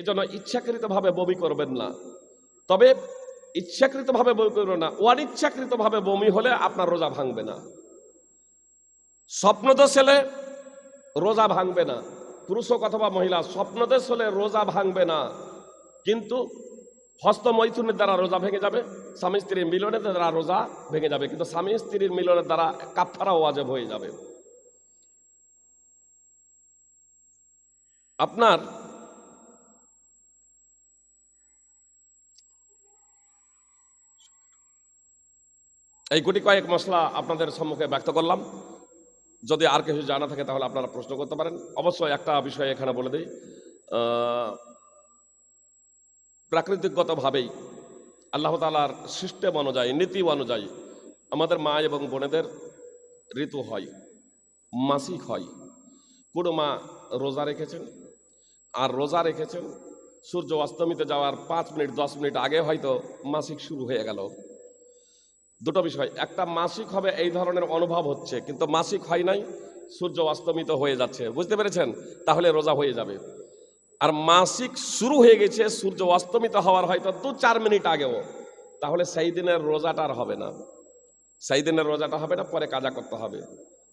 এজন্য ইচ্ছাকৃতভাবে বমি করবেন না। তবে ইচ্ছাকৃতভাবে বমি করবেন না। অনিচ্ছাকৃতভাবে বমি হলে আপনার রোজা ভাঙবে না। স্বপ্নদোষ হলে রোজা ভাঙবে না। পুরুষ অথবা মহিলা, স্বপ্নদোষ হলে রোজা ভাঙবে না। কিন্তু হস্তমৈথুনের দ্বারা রোজা ভেঙে যাবে। স্বামী স্ত্রীর মিলনের দ্বারা রোজা ভেঙে যাবে। কিন্তু স্বামী স্ত্রীর মিলনের দ্বারা কাপড়া ওয়াজেব হয়ে যাবে। আপনার এই গুটি কয়েক মশলা আপনাদের সম্মুখে ব্যক্ত করলাম। যদি আর কিছু জানা থাকে তাহলে আপনারা প্রশ্ন করতে পারেন। অবশ্যই একটা বিষয় এখানে বলে দিই। প্রাকৃতিকগতভাবেই আল্লাহ তালার সিস্টেম অনুযায়ী, নীতি অনুযায়ী আমাদের মা এবং বোনেদের ঋতু হয়, মাসিক হয়। কোনো মা রোজা রেখেছেন আর রোজা রেখেছেন, সূর্য অস্তমিতে যাওয়ার পাঁচ মিনিট, দশ মিনিট আগে হয়তো মাসিক শুরু হয়ে গেল। দুটো বিষয়। একটা মাসিক হবে, এই ধরনের অনুভব হচ্ছে, কিন্তু মাসিক হয় নাই, সূর্য অস্তমিত হয়ে যাচ্ছে। বুঝতে পেরেছেন? তাহলে রোজা হয়ে যাবে। আর মাসিক শুরু হয়ে গেছে, সূর্য অস্তমিত হওয়ার হয়তো দু চার মিনিট আগেও। তাহলে সেই দিনের রোজাটা আর হবে না। সেই দিনের রোজাটা হবে না, পরে কাজা করতে হবে।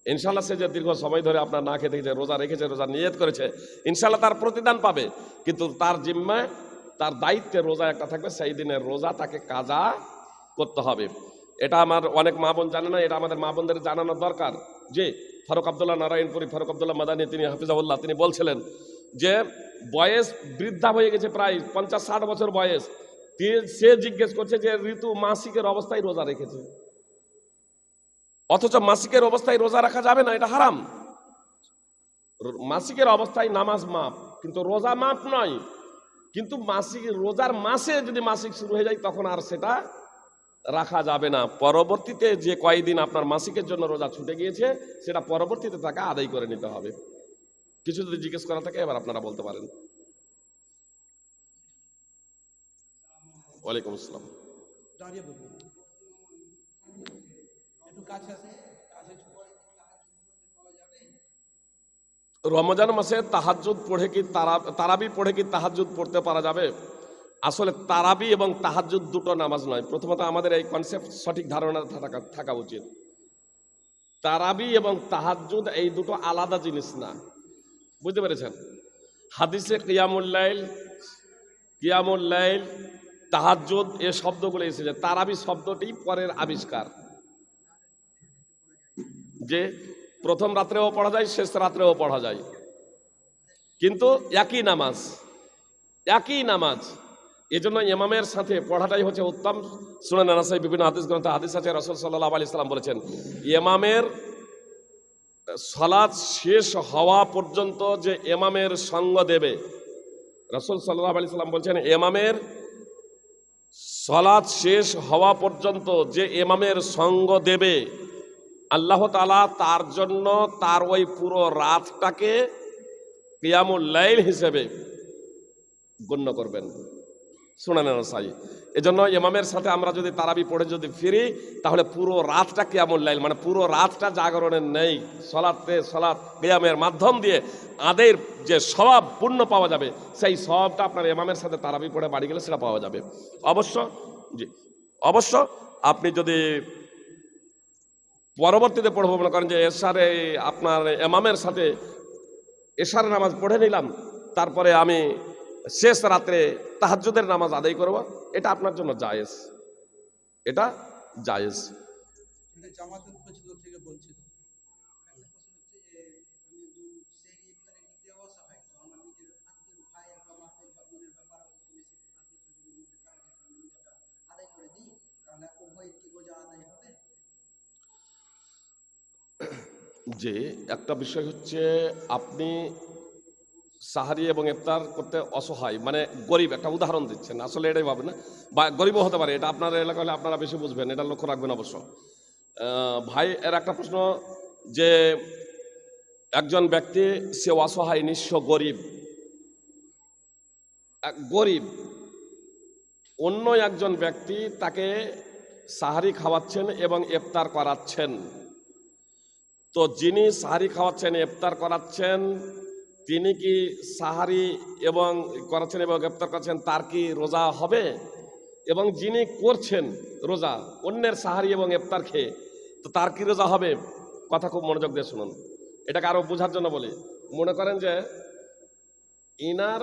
ইনশাল্লাহ সে যে দীর্ঘ সময় ধরে আপনার না খেতে খেতে রোজা রেখেছে, রোজা নিয়ত করেছে ইনশাল্লাহ তার প্রতিদান পাবে। কিন্তু তার জিম্মায়, তার দায়িত্বে রোজা একটা থাকবে, সেই দিনের রোজা তাকে কাজা করতে হবে। এটা আমার অনেক মা বোন জানে না, এটা আমাদের মা বোনদের জানানো দরকার। যে ফারুক আবদুল্লাহ নারায়ণপুরি, ফারুক আবদুল্লাহ মাদানী, তিনি হাফিজাউল্লাহ তিনি বলছিলেন যে বয়স বৃদ্ধা হয়ে গেছে প্রায় পঞ্চাশ ষাট বছর বয়স। সে জিজ্ঞেস করছে যে, ঋতু মাসিকের অবস্থায় রোজা রেখেছে? অথচ মাসিকের অবস্থায় রোজা রাখা যাবে না, এটা হারাম। মাসিকের অবস্থায় নামাজ মাপ কিন্তু রোজা মাপ নয়। কিন্তু মাসিক, রোজার মাসে যদি মাসিক শুরু হয়ে যায়, তখন আর সেটা রাখা যাবে না। পরবর্তীতে যে কয়েকদিন আপনার মাসিকের জন্য রোজা ছুটে গিয়েছে সেটা পরবর্তীতে তাকে আদায় করে নিতে হবে। কিছু যদি জিজ্ঞেস করা থাকে এবার আপনারা বলতে পারেন। ওয়ালাইকুম আসসালাম। রমজান মাসে তাহাজ্জুদ পড়ে কি তারা তারাবি পড়ে কি তাহাজ্জুদ পড়তে পারা যাবে? আসলে তারাবি এবং তাহাজ্জুদ দুটো নামাজ নয়। প্রথমত আমাদের এই কনসেপ্ট সঠিক ধারণা থাকা থাকা উচিত। তারাবি এবং তাহাজ্জুদ এই দুটো আলাদা জিনিস না। বুঝতে পেরেছেন? হাদিসে কিয়ামুল্লাইল কিয়ামুল্লাইল তাহাজ্জুদ এ শব্দগুলো এসেছে। তারাবি শব্দটি পরের আবিষ্কার। যে প্রথম রাত্রেও পড়া যায়, শেষ রাত্রেও পড়া যায়। কিন্তু একই নামাজ একই নামাজ এজন্য ইমামের সাথে পড়াটাই হচ্ছে উত্তম। শুনে নানাসাই বিভিন্ন হাদিস গ্রন্থ হাদিস আছে, রসুল সাল্লাহ আলি সাল্লাম বলেছেন, ইমামের সলাদ শেষ হওয়া পর্যন্ত যে এমামের সঙ্গ দেবে, রসুল সাল্লাহ আলি সাল্লাম বলছেন এমামের সলাদ শেষ হওয়া পর্যন্ত যে এমামের সঙ্গ দেবে, আল্লাহ তালা তার জন্য তার ওই পুরো রাতটাকে কিয়ামুল লাইল হিসেবে গণ্য করবেন। শুনানেন সাই এজন্য ইমামের সাথে আমরা যদি তারাবি পড়ে যদি ফিরি, তাহলে পুরো রাতটা কিয়ামুল লাইল মানে পুরো রাতটা জাগরণের নেই। সলাতে সলাৎ কিয়ামের মাধ্যম দিয়ে আদের যে স্বভাব পূর্ণ পাওয়া যাবে, সেই স্বভাবটা আপনার ইমামের সাথে তারাবি পড়ে বাড়ি গেলে সেটা পাওয়া যাবে। অবশ্য, জি, অবশ্য আপনি যদি পরবর্তীতে পড়ব, মনে করেন যে এশারে আপনার এমামের সাথে এশার নামাজ পড়ে নিলাম, তারপরে আমি শেষ রাত্রে তাহাজ্জুদের নামাজ আদায় করব এটা আপনার জন্য জায়েজ। এটা জায়েজ। যে একটা বিষয় হচ্ছে আপনি সাহারি এবং ইফতার করতে অসহায় মানে গরিব, একটা উদাহরণ দিচ্ছেন। আসলে এটাই ভাবে না বা গরিবও হতে পারে, এটা আপনার এলাকা হলে আপনারা বেশি বুঝবেন, এটা লক্ষ্য রাখবেন অবশ্য। ভাই, এর একটা প্রশ্ন যে একজন ব্যক্তি, সে অসহায়, নিঃস্ব, গরিব। গরিব। অন্য একজন ব্যক্তি তাকে সাহারি খাওয়াচ্ছেন এবং ইফতার করাচ্ছেন। তো যিনি সাহারি খাওয়াচ্ছেন, ইফতার করাচ্ছেন তিনি কি সাহারি এবং করেছেন এবং গ্রেপ্তার করেছেন, তার কি রোজা হবে? এবং যিনি করছেন রোজা, অন্যের সাহারি এবং ইফতার খেয়ে, তো তার কি রোজা হবে? কথা খুব মনোযোগ দিয়ে শুনুন। এটাকে আরও বোঝার জন্য বলি। মনে করেন যে, ইনার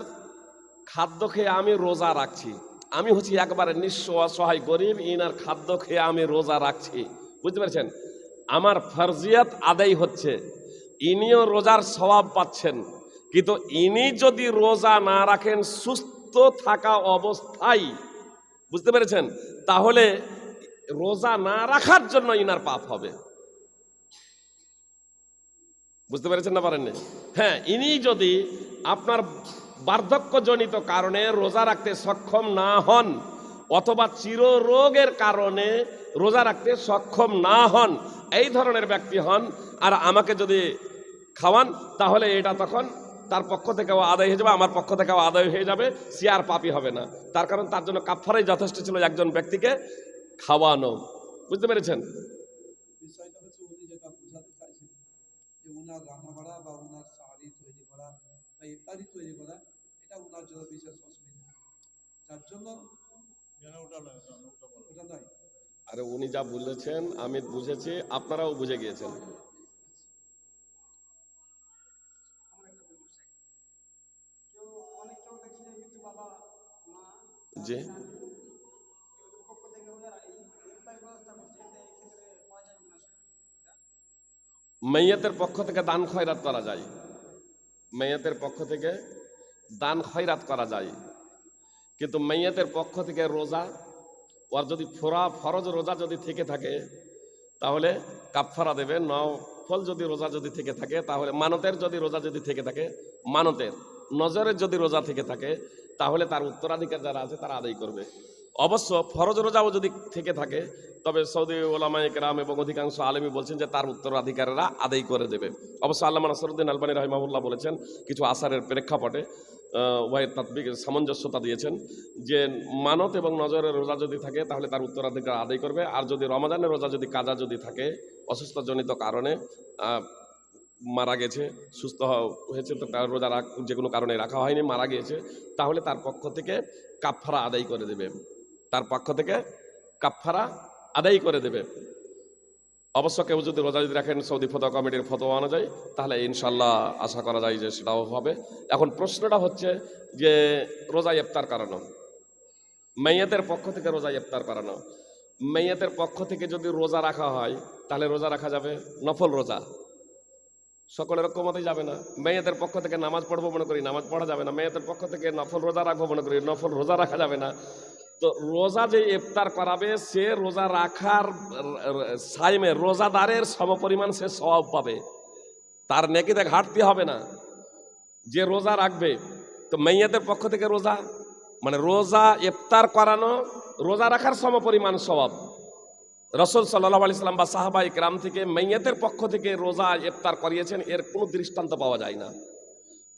খাদ্য খেয়ে আমি রোজা রাখছি। আমি হচ্ছি একবারে নিঃস্ব, অসহায়, গরিব, ইনার খাদ্য খেয়ে আমি রোজা রাখছি। বুঝতে পেরেছেন? আমার ফরজিয়াত আদায় হচ্ছে। ইনিও রোজার স্বভাব পাচ্ছেন। কিন্তু ইনি যদি রোজা না রাখেন, সুস্থ থাকা অবস্থায়, বুঝতে পেরেছেন? তাহলে রোজা না রাখার জন্য ইনার পাপ হবে। বুঝতে পেরেছেন না পারেননি? হ্যাঁ ইনি যদি আপনার বার্ধক্যজনিত কারণে রোজা রাখতে সক্ষম না হন, অথবা চিররোগের কারণে রোজা রাখতে সক্ষম না হন, এই ধরনের ব্যক্তি হন, আর আমাকে যদি খাওয়ান, তাহলে এটা তখন তার পক্ষ থেকেও আদায় হয়ে যাবে আমার পক্ষ থেকেও আদায় হয়ে যাবে সে আর পাপি হবে না। তার কারণ তার জন্য কাফারাই যথেষ্ট ছিল একজন ব্যক্তিকে খাওয়ানো। বুঝতে পেরেছেন? বিষয়টা হচ্ছে উনি যেটা বোঝাতে চাইছেন যে ওনার বা ওনার শাড়ি তৈরি করা ইত্যাদি তৈরি করা এটা ওনার জন্য বিশেষ অসুবিধা। যার জন্য আরে উনি যা বলেছেন আমি বুঝেছি আপনারাও বুঝে গিয়েছেন। জি মেয়েতের পক্ষ থেকে দান খয়রাত করা যায়। মেয়েতের পক্ষ থেকে দান খয়রাত করা যায়। কিন্তু মেয়েতের পক্ষ থেকে রোজা, ওর যদি ফোরা, ফরজ রোজা যদি থেকে থাকে, তাহলে কাপফারা দেবে। নফল যদি রোজা যদি থেকে থাকে, তাহলে মানতের যদি রোজা যদি থেকে থাকে, মানতের। নজরের যদি রোজা থেকে থাকে তাহলে তার উত্তরাধিকার যারা আছে তারা আদায় করবে। অবশ্য ফরজ রোজাও যদি থেকে থাকে, তবে সৌদি ওলামায় কেরাম এবং অধিকাংশ আলেমী বলছেন যে তার উত্তরাধিকারেরা আদায় করে দেবে। অবশ্য আল্লাহ নাসরুদ্দিন আলবানী রহিমাহুল্লাহ বলেছেন, কিছু আসারের প্রেক্ষাপটে ওয়াই তাত্বিক সামঞ্জস্যতা দিয়েছেন যে মানত এবং নজরের রোজা যদি থাকে, তাহলে তার উত্তরাধিকার আদায় করবে। আর যদি রমাজানের রোজা যদি কাজা যদি থাকে অসুস্থজনিত কারণে মারা গেছে, সুস্থ হয়েছে, তো তার রোজা রাখ যে কোনো কারণে রাখা হয়নি, মারা গিয়েছে, তাহলে তার পক্ষ থেকে কাফারা আদায় করে দেবে। তার পক্ষ থেকে কাফারা আদায় করে দেবে। অবশ্য কেউ যদি রোজা যদি রাখেন, সৌদি ফতোয়া কমিটির ফতোয়া অনুযায়ী, তাহলে ইনশাল্লাহ আশা করা যায় যে সেটাও হবে। এখন প্রশ্নটা হচ্ছে যে রোজা ইফতার করানো মেয়েদের পক্ষ থেকে রোজা ইফতার করানো মেয়েদের পক্ষ থেকে যদি রোজা রাখা হয়, তাহলে রোজা রাখা যাবে নফল রোজা। সকলের ক্ষমতাই যাবে না। মেয়েদের পক্ষ থেকে নামাজ পড়ব মনে করি, নামাজ পড়া যাবে না। মেয়েদের পক্ষ থেকে নফল রোজা রাখব মনে করি, নফল রোজা রাখা যাবে না। তো রোজা যে ইফতার করাবে, সে রোজা রাখার সাইমে রোজাদারের সমপরিমাণ সে সব পাবে। তার নেকিতে ঘাটতি হবে না। যে রোজা রাখবে, তো মেয়েদের পক্ষ থেকে রোজা মানে রোজা ইফতার করানো, রোজা রাখার সমপরিমাণ স্বভাব রসুল সাল্লাহ আলি সাল্লাম বা সাহাবা গ্রাম থেকে মেয়েতের পক্ষ থেকে রোজা ইফতার করিয়েছেন, এর কোনো দৃষ্টান্ত পাওয়া যায় না।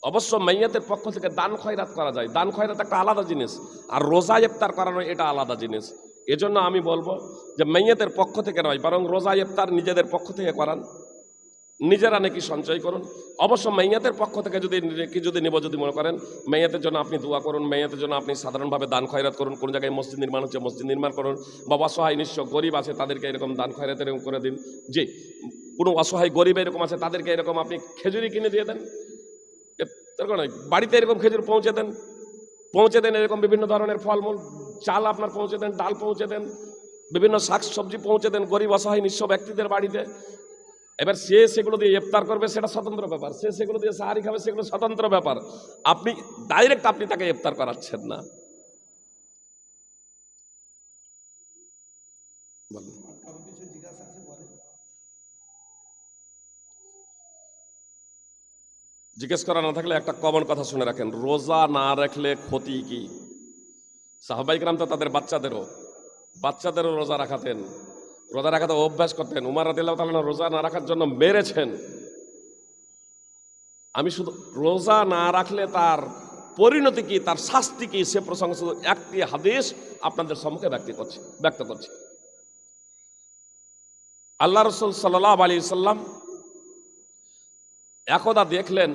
অবশ্য মেয়েতের পক্ষ থেকে দান খয়রাত করা যায়। দান খয়রাত একটা আলাদা জিনিস, আর রোজা ইফতার করানো এটা আলাদা জিনিস। এজন্য আমি বলব যে মেয়েতের পক্ষ থেকে নয়, বরং রোজা ইফতার নিজেদের পক্ষ থেকে করান। নিজেরা নাকি সঞ্চয় করুন। অবশ্য মেয়েতের পক্ষ থেকে যদি কি যদি নেব যদি মনে করেন মেয়েতের জন্য আপনি দোয়া করুন মেয়েতের জন্য আপনি সাধারণভাবে দান খয়রাত করুন, কোন জায়গায় মসজিদ নির্মাণ হচ্ছে, মসজিদ নির্মাণ করুন, বা অসহায় নিঃস্ব গরিব আছে, তাদেরকে এরকম দান খয়রাত এরকম করে দিন। যে কোনো অসহায় গরিব এরকম আছে, তাদেরকে এরকম আপনি খেজুরি কিনে দিয়ে দেন। বাড়িতে এরকম খেজুর পৌঁছে দেন পৌঁছে দেন এরকম বিভিন্ন ধরনের ফলমূল, চাল আপনার পৌঁছে দেন, ডাল পৌঁছে দেন, বিভিন্ন শাক সবজি পৌঁছে দেন, গরিব, অসহায়, নিঃস্ব ব্যক্তিদের বাড়িতে। এবার সে সেগুলো দিয়ে ইফতার করবে, সেটা স্বতন্ত্র ব্যাপার। সে সেগুলো দিয়ে সাহারি খাবে, সেগুলো স্বতন্ত্র ব্যাপার। আপনি ডাইরেক্ট আপনি তাকে ইফতার করাচ্ছেন না। জিজ্ঞেস করা না থাকলে একটা কমন কথা শুনে রাখেন, রোজা না রাখলে ক্ষতি কি? সাহবাইকরাম তো তাদের বাচ্চাদেরও বাচ্চাদেরও রোজা রাখাতেন। রোজা রাখাতে অভ্যাস করতেন, উমার রাদিল্লাহ তাআলা রোজা না রাখার জন্য মেরেছেন। আমি শুধু রোজা না রাখলে তার পরিণতি কি, তার শাস্তি কি, সে প্রসঙ্গে শুধু একটি হাদিস আপনাদের সম্মুখে ব্যক্ত করছি ব্যক্ত করছি। আল্লাহ রসুল সাল্লাহ আলী সাল্লাম একদা দেখলেন,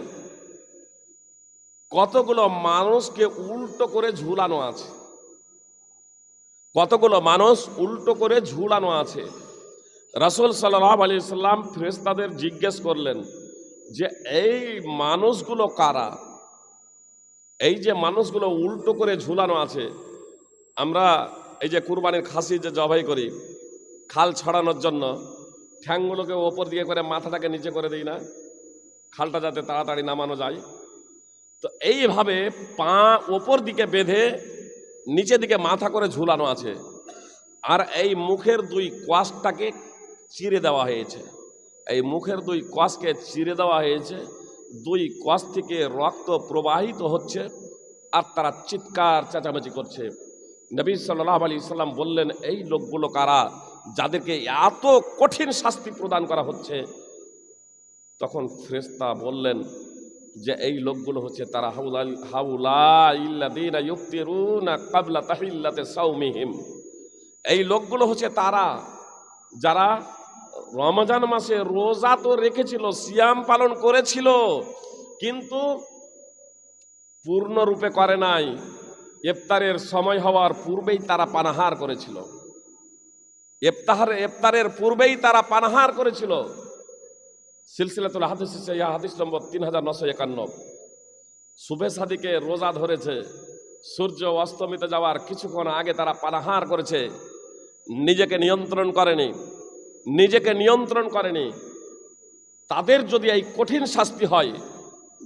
কতগুলো মানুষকে উল্টো করে ঝুলানো আছে। কতগুলো মানুষ উল্টো করে ঝুলানো আছে? রাসুল সাল্লাহ আলি সাল্লাম ফেরেস্তাদের জিজ্ঞেস করলেন যে, এই মানুষগুলো কারা? এই যে মানুষগুলো উল্টো করে ঝুলানো আছে, আমরা এই যে কুরবানির খাসি যে জবাই করি, খাল ছড়ানোর জন্য, ঠ্যাংগুলোকে ওপর দিয়ে করে মাথাটাকে নিচে করে দিই না? খালটা যাতে তাড়াতাড়ি নামানো যায়? তো এইভাবে পা ওপর দিকে বেঁধে নিচে দিকে মাথা করে ঝুলানো আছে। আর এই মুখের দুই কোয়াশটাকে চিরে দেওয়া হয়েছে। এই মুখের দুই কোয়াশকে চিরে দেওয়া হয়েছে। দুই কোয়াশ থেকে রক্ত প্রবাহিত হচ্ছে আর তারা চিৎকার চেঁচামেচি করছে। নবী সাল্লাহ আলী সাল্লাম বললেন, এই লোকগুলো কারা যাদেরকে এত কঠিন শাস্তি প্রদান করা হচ্ছে? তখন ফ্রেস্তা বললেন যে এই লোকগুলো হচ্ছে তারা হাউলা হাউলা কাবলা তাহিল্লাতে সাউমিহিম এই লোকগুলো হচ্ছে তারা, যারা রমজান মাসে রোজা তো রেখেছিল, সিয়াম পালন করেছিল, কিন্তু পূর্ণরূপে করে নাই। ইফতারের সময় হওয়ার পূর্বেই তারা পানাহার করেছিল। ইফতার, ইফতারের পূর্বেই তারা পানাহার করেছিল। সিলসিলাতুল হাদিস ইয়া হাদিস নম্বর তিন হাজার নশো একান্ন। শুভে সাদিকে রোজা ধরেছে, সূর্য অস্তমিতে যাওয়ার কিছুক্ষণ আগে তারা পানাহার করেছে। নিজেকে নিয়ন্ত্রণ করেনি, নিজেকে নিয়ন্ত্রণ করেনি। তাদের যদি এই কঠিন শাস্তি হয়,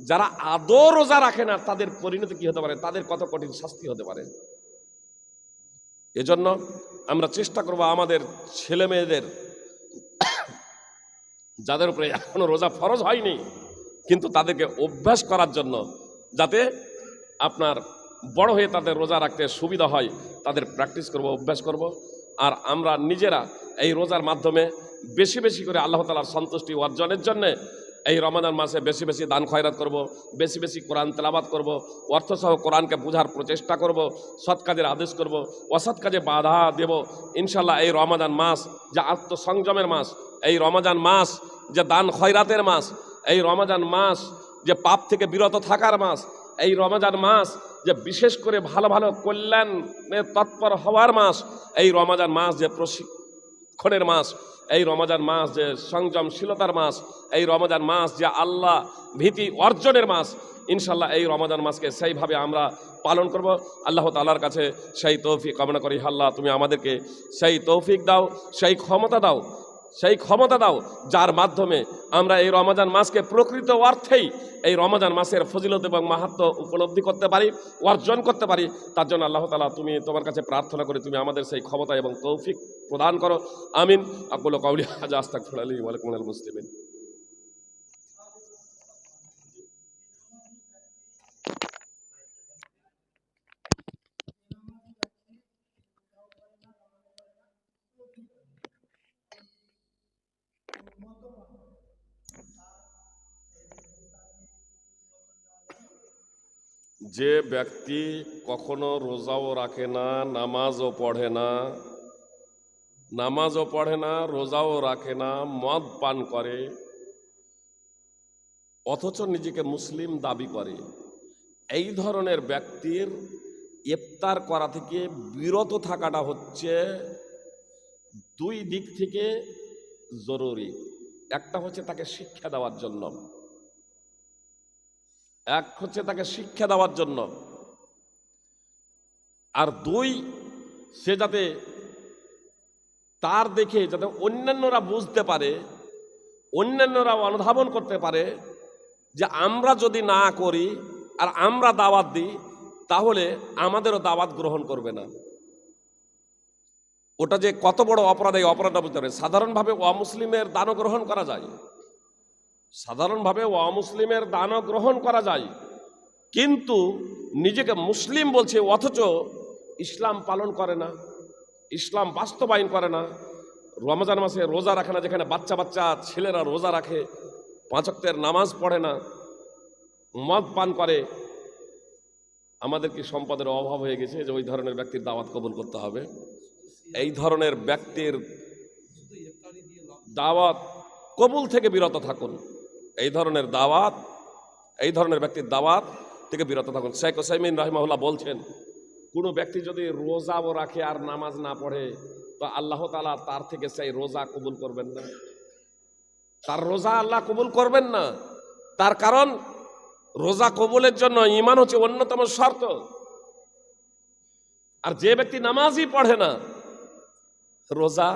যারা আদৌ রোজা রাখে না, তাদের পরিণতি কি হতে পারে? তাদের কত কঠিন শাস্তি হতে পারে? এজন্য আমরা চেষ্টা করব আমাদের ছেলে মেয়েদের যাদের উপরে এখনও রোজা ফরজ হয়নি, কিন্তু তাদেরকে অভ্যাস করার জন্য যাতে আপনার বড় হয়ে তাদের রোজা রাখতে সুবিধা হয়, তাদের প্র্যাকটিস করব, অভ্যাস করব। আর আমরা নিজেরা এই রোজার মাধ্যমে বেশি বেশি করে আল্লাহ তালার সন্তুষ্টি অর্জনের জন্যে এই রমাদান মাসে বেশি বেশি দান খয়রাত করব, বেশি বেশি কোরআন তেলাবাদ করব, অর্থসহ কোরআনকে বোঝার প্রচেষ্টা করব, সৎ কাজের আদেশ করব, অসৎ কাজে বাধা দেব। ইনশাল্লাহ এই রমাদান মাস, যা আত্মসংযমের মাস, এই রমাজান মাস যে দান খয়রাতের মাস, এই রমাজান মাস যে পাপ থেকে বিরত থাকার মাস, এই রমাজান মাস যে বিশেষ করে ভালো ভালো কল্যাণে তৎপর হওয়ার মাস, এই রমাজান মাস যে প্রশিক্ষণের মাস, এই রমাজান মাস যে সংযমশীলতার মাস, এই রমাজান মাস যে আল্লাহ ভীতি অর্জনের মাস ইনশাল্লাহ এই রমাজান মাসকে সেইভাবে আমরা পালন করব। আল্লাহ তালার কাছে সেই তৌফিক কামনা করি। আল্লাহ তুমি আমাদেরকে সেই তৌফিক দাও, সেই ক্ষমতা দাও সেই ক্ষমতা দাও, যার মাধ্যমে আমরা এই রমাজান মাসকে প্রকৃত অর্থেই এই রমাজান মাসের ফজিলত এবং মাহাত্ম উপলব্ধি করতে পারি, অর্জন করতে পারি। তার জন্য আল্লাহ তালা তুমি তোমার কাছে প্রার্থনা করে তুমি আমাদের সেই ক্ষমতা এবং তৌফিক প্রদান করো। আমিন। আকুল কাউলি হাজ আস্তাক ফুলালি ওয়ালাইকুম মুসলিমিন। যে ব্যক্তি কখনো রোজাও রাখে না, নামাজও পড়ে না, নামাজও পড়ে না, রোজাও রাখে না, মদ পান করে, অথচ নিজেকে মুসলিম দাবি করে, এই ধরনের ব্যক্তির ইফতার করা থেকে বিরত থাকাটা হচ্ছে দুই দিক থেকে জরুরি। একটা হচ্ছে তাকে শিক্ষা দেওয়ার জন্য। এক হচ্ছে তাকে শিক্ষা দেওয়ার জন্য। আর দুই, সে যাতে তার দেখে যাতে অন্যান্যরা বুঝতে পারে, অন্যান্যরা অনুধাবন করতে পারে যে আমরা যদি না করি আর আমরা দাওয়াত দিই, তাহলে আমাদেরও দাওয়াত গ্রহণ করবে না। ওটা যে কত বড় অপরাধ, এই অপরাধটা বুঝতে পারে সাধারণভাবে অমুসলিমের দানও গ্রহণ করা যায়। সাধারণভাবে অমুসলিমের দানও গ্রহণ করা যায়। কিন্তু নিজেকে মুসলিম বলছে, অথচ ইসলাম পালন করে না, ইসলাম বাস্তবায়ন করে না। রমজান মাসে রোজা রাখে না, যেখানে বাচ্চা বাচ্চা, ছেলেরা রোজা রাখে পাঁচক্তের নামাজ পড়ে না, মদ পান করে। আমাদের কি সম্পদের অভাব হয়ে গেছে যে ওই ধরনের ব্যক্তির দাওয়াত কবুল করতে হবে? এই ধরনের ব্যক্তির দাওয়াত কবুল থেকে বিরত থাকুন। এই ধরনের দাওয়াত, এই ধরনের ব্যক্তির দাওয়াত থেকে বিরত থাকুন। শেখ ওসাইমিন রহমাউল্লাহ বলছেন, কোনো ব্যক্তি যদি রোজাও রাখে আর নামাজ না পড়ে, তো আল্লাহ তালা তার থেকে সেই রোজা কবুল করবেন না। তার রোজা আল্লাহ কবুল করবেন না। তার কারণ, রোজা কবুলের জন্য ইমান হচ্ছে অন্যতম শর্ত। আর যে ব্যক্তি নামাজই পড়ে না, রোজা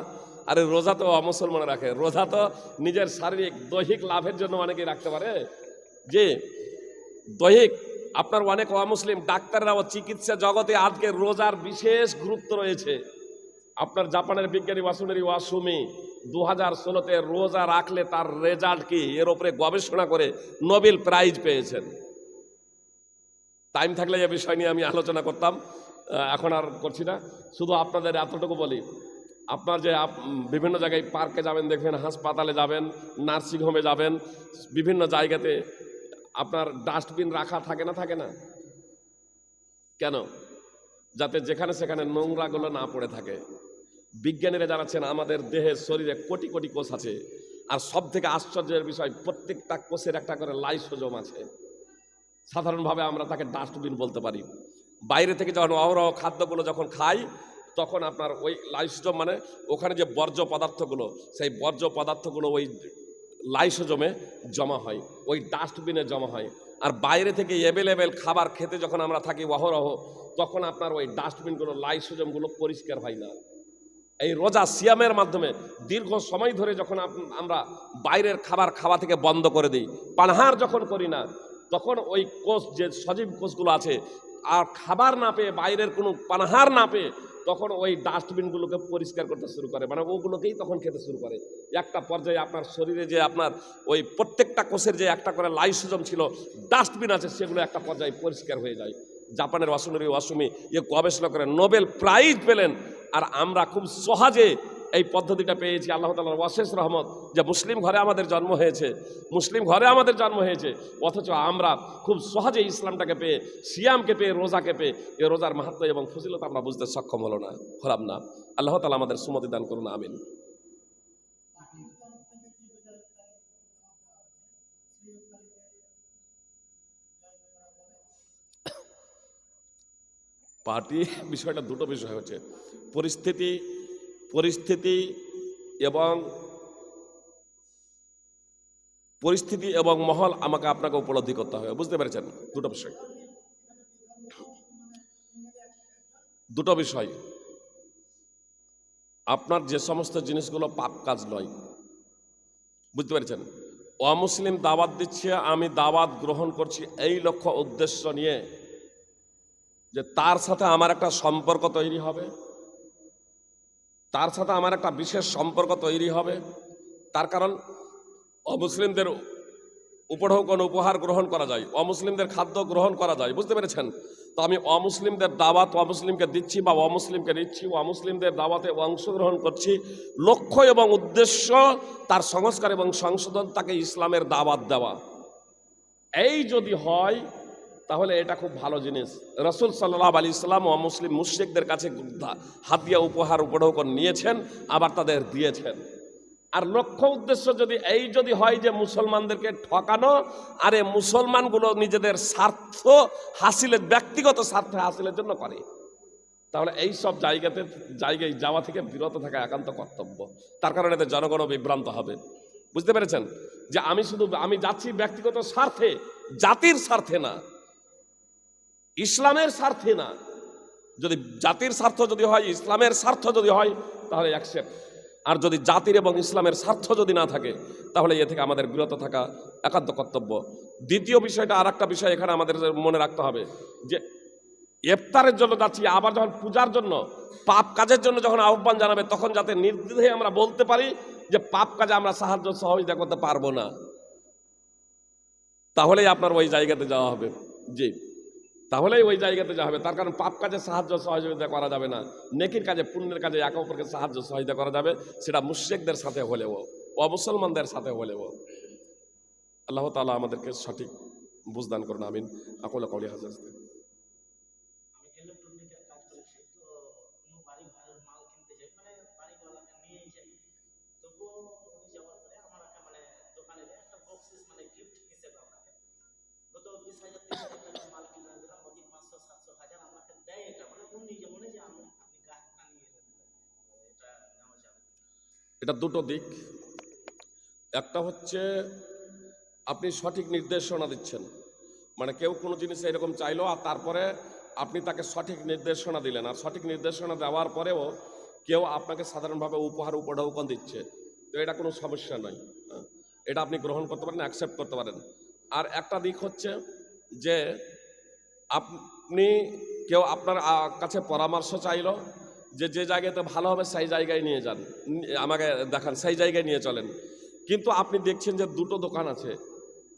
আরে রোজা তো অমুসলমান রাখে। রোজা তো নিজের শারীরিক, দৈহিক লাভের জন্য অনেকেই রাখতে পারে। যে দৈহিক, আপনার অনেক অমুসলিম ডাক্তাররাও চিকিৎসা জগতে আজকে রোজার বিশেষ গুরুত্ব রয়েছে। আপনার জাপানের বিজ্ঞানী ওয়াসুনেরি ওয়াসুমি দু হাজার ষোলোতে রোজা রাখলে তার রেজাল্ট কি? এর উপরে গবেষণা করে নোবেল প্রাইজ পেয়েছেন। টাইম থাকলে এই বিষয় নিয়ে আমি আলোচনা করতাম। এখন আর করছি না। শুধু আপনাদের এতটুকু বলি আপনার যে বিভিন্ন জায়গায় পার্কে যাবেন, দেখবেন হাসপাতালে যাবেন নার্সিংহোমে যাবেন, বিভিন্ন জায়গাতে আপনার ডাস্টবিন রাখা থাকে না থাকে না? কেন? যাতে যেখানে সেখানে নোংরাগুলো না পড়ে থাকে। বিজ্ঞানীরা জানাচ্ছেন, আমাদের দেহের শরীরে কোটি কোটি কোষ আছে, আর সব থেকে আশ্চর্যের বিষয়, প্রত্যেকটা কোষের একটা করে লাইসোজোম আছে। সাধারণভাবে আমরা তাকে ডাস্টবিন বলতে পারি। বাইরে থেকে যখন অহরহ খাদ্যগুলো যখন খাই তখন আপনার ওই লাইসোজম মানে ওখানে যে বর্জ্য পদার্থগুলো, সেই বর্জ্য পদার্থগুলো ওই লাইসোজমে জমা হয়, ওই ডাস্টবিনে জমা হয়। আর বাইরে থেকে অ্যাভেলেবেল খাবার খেতে যখন আমরা থাকি অহরহ, তখন আপনার ওই ডাস্টবিনগুলো, লাইসোজমগুলো পরিষ্কার হয় না। এই রোজা সিয়ামের মাধ্যমে দীর্ঘ সময় ধরে যখন আমরা বাইরের খাবার খাওয়া থেকে বন্ধ করে দিই, পানাহার যখন করি না, তখন ওই কোষ, যে সজীব কোষগুলো আছে, আর খাবার না পেয়ে বাইরের কোনো পানাহার না পেয়ে তখন ওই ডাস্টবিনগুলোকে পরিষ্কার করতে শুরু করে। মানে ওগুলোকেই তখন খেতে শুরু করে। একটা পর্যায়ে আপনার শরীরে যে আপনার ওই প্রত্যেকটা কোষের যে একটা করে লাইসোজম ছিল, ডাস্টবিন আছে, সেগুলো একটা পর্যায়ে পরিষ্কার হয়ে যায়। জাপানের ওয়াসুমের ওয়াসুমি ইয়ে গবেষণা করে নোবেল প্রাইজ পেলেন। আর আমরা খুব সহজে এই পদ্ধতিটা পেয়েছি, আল্লাহ তালার অশেষ রহমত যে মুসলিম ঘরে আমাদের জন্ম হয়েছে, মুসলিম ঘরে আমাদের জন্ম হয়েছে, অথচ আমরা খুব সহজে ইসলামটাকে পেয়ে, সিয়ামকে পেয়ে, রোজাকে পেয়ে, এ রোজার মাহাত্ম এবং ফজিলত আমরা বুঝতে সক্ষম হলো না, হলাম না। আল্লাহ তালা আমাদের সুমতি দান করুন, আমিন। পার্টি বিষয়টা দুটো বিষয় হচ্ছে, পরিস্থিতি পরিস্থিতি এবং পরিস্থিতি এবং মহল আমাকে আপনাকে উপলব্ধি করতে হবে, বুঝতে পেরেছেন? দুটো বিষয়। দুটো বিষয়। আপনার যে সমস্ত জিনিসগুলো পাপ কাজ নয়, বুঝতে পেরেছেন? অমুসলিম দাওয়াত দিচ্ছে, আমি দাওয়াত গ্রহণ করছি এই লক্ষ্য, উদ্দেশ্য নিয়ে যে তার সাথে আমার একটা সম্পর্ক তৈরি হবে। তার সাথে আমার একটা বিশেষ সম্পর্ক তৈরি হবে। তার কারণ, অমুসলিমদের উপঢৌ কোনো উপহার গ্রহণ করা যায়, অমুসলিমদের খাদ্য গ্রহণ করা যায়, বুঝতে পেরেছেন? তো আমি অমুসলিমদের দাওয়াত অমুসলিমকে দিচ্ছি বা অমুসলিমকে দিচ্ছি অমুসলিমদের দাওয়াতে অংশগ্রহণ করছি। লক্ষ্য এবং উদ্দেশ্য, তার সংস্কার এবং সংশোধন, তাকে ইসলামের দাওয়াত দেওয়া। এই যদি হয় তাহলে এটা খুব ভালো জিনিস। রসুল সাল্লাহ আলী ইসলাম ও মুসলিম মুশ্রিকদের কাছে হাতিয়া উপহার উপঢৌকন নিয়েছেন, আবার তাদের দিয়েছেন। আর লক্ষ্য উদ্দেশ্য যদি এই যদি হয় যে মুসলমানদেরকে ঠকানো, আর এ মুসলমানগুলো নিজেদের স্বার্থ হাসিলের, ব্যক্তিগত স্বার্থ হাসিলের জন্য করে। তাহলে এই সব জায়গাতে, জায়গায় যাওয়া থেকে বিরত থাকা একান্ত কর্তব্য। তার কারণে এতে জনগণও বিভ্রান্ত হবে। বুঝতে পেরেছেন? যে আমি শুধু, আমি যাচ্ছি ব্যক্তিগত স্বার্থে, জাতির স্বার্থে না। ইসলামের স্বার্থে না। যদি জাতির স্বার্থ যদি হয়, ইসলামের স্বার্থ যদি হয়, তাহলে অ্যাকসেপ্ট আর যদি জাতির এবং ইসলামের স্বার্থ যদি না থাকে, তাহলে এ থেকে আমাদের বিরত থাকা একান্ত কর্তব্য। দ্বিতীয় বিষয়টা আর একটা বিষয় এখানে আমাদের মনে রাখতে হবে, যে ইফতারের জন্য যাচ্ছি, আবার যখন পূজার জন্য, পাপ কাজের জন্য যখন আহ্বান জানাবে, তখন যাতে নির্দ্বিধে আমরা বলতে পারি যে পাপ কাজে আমরা সাহায্য সহযোগিতা করতে পারব না। তাহলেই আপনার ওই জায়গাতে যাওয়া হবে। জি। তাহলেই ওই জায়গাতে যাওয়া হবে। তার কারণ পাপ কাজে সাহায্য সহযোগিতা করা যাবে না। নেকির কাজে, পুণ্যের কাজে, একে অপরকে সাহায্য সহযোগিতা করা যাবে। সেটা মুশ্রিকদের সাথে হলেও, অমুসলমানদের সাথে হলেও। আল্লাহ তালা আমাদেরকে সঠিক বুঝদান করুন, আমিন। আকল কলি হাজার। মানে মানে মানে গিফট হিসেবে আমাকে। গত বিশ হাজার তিরিশ হাজার টাকার মাল কিনে দিলাম বাকি পাঁচশো সাতশো হাজার আমাকে দেয় এটা মানে উনি যে মনে যে আমি আপনি গাছটা নিয়ে দিলেন এটা নেওয়া যাবে এটা দুটো দিক। একটা হচ্ছে আপনি সঠিক নির্দেশনা দিচ্ছেন। মানে কেউ কোনো জিনিস এরকম চাইলো আর তারপরে আপনি তাকে সঠিক নির্দেশনা দিলেন। আর সঠিক নির্দেশনা দেওয়ার পরেও কেউ আপনাকে সাধারণভাবে উপহার, উপঢৌকন দিচ্ছে। তো এটা কোনো সমস্যা নয়। হ্যাঁ। এটা আপনি গ্রহণ করতে পারেন অ্যাকসেপ্ট করতে পারেন। আর একটা দিক হচ্ছে যে আপনি কেউ আপনার কাছে পরামর্শ চাইলো যে যে জায়গাতে ভালো হবে, সেই জায়গায় নিয়ে যান। আমাকে দেখান, সেই জায়গায় নিয়ে চলেন। কিন্তু আপনি দেখছেন যে দুটো দোকান আছে।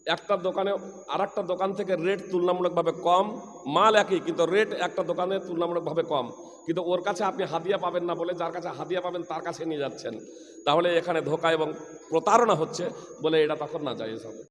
একটা দোকানে আর একটা দোকান থেকে রেট তুলনামূলকভাবে কম, মাল একই, কিন্তু রেট একটা দোকানে তুলনামূলকভাবে কম। কিন্তু ওর কাছে আপনি হাদিয়া পাবেন না বলে যার কাছে হাদিয়া পাবেন, তার কাছে নিয়ে যাচ্ছেন। তাহলে এখানে ধোকা এবং প্রতারণা হচ্ছে বলে এটা তখন না যায় হবে।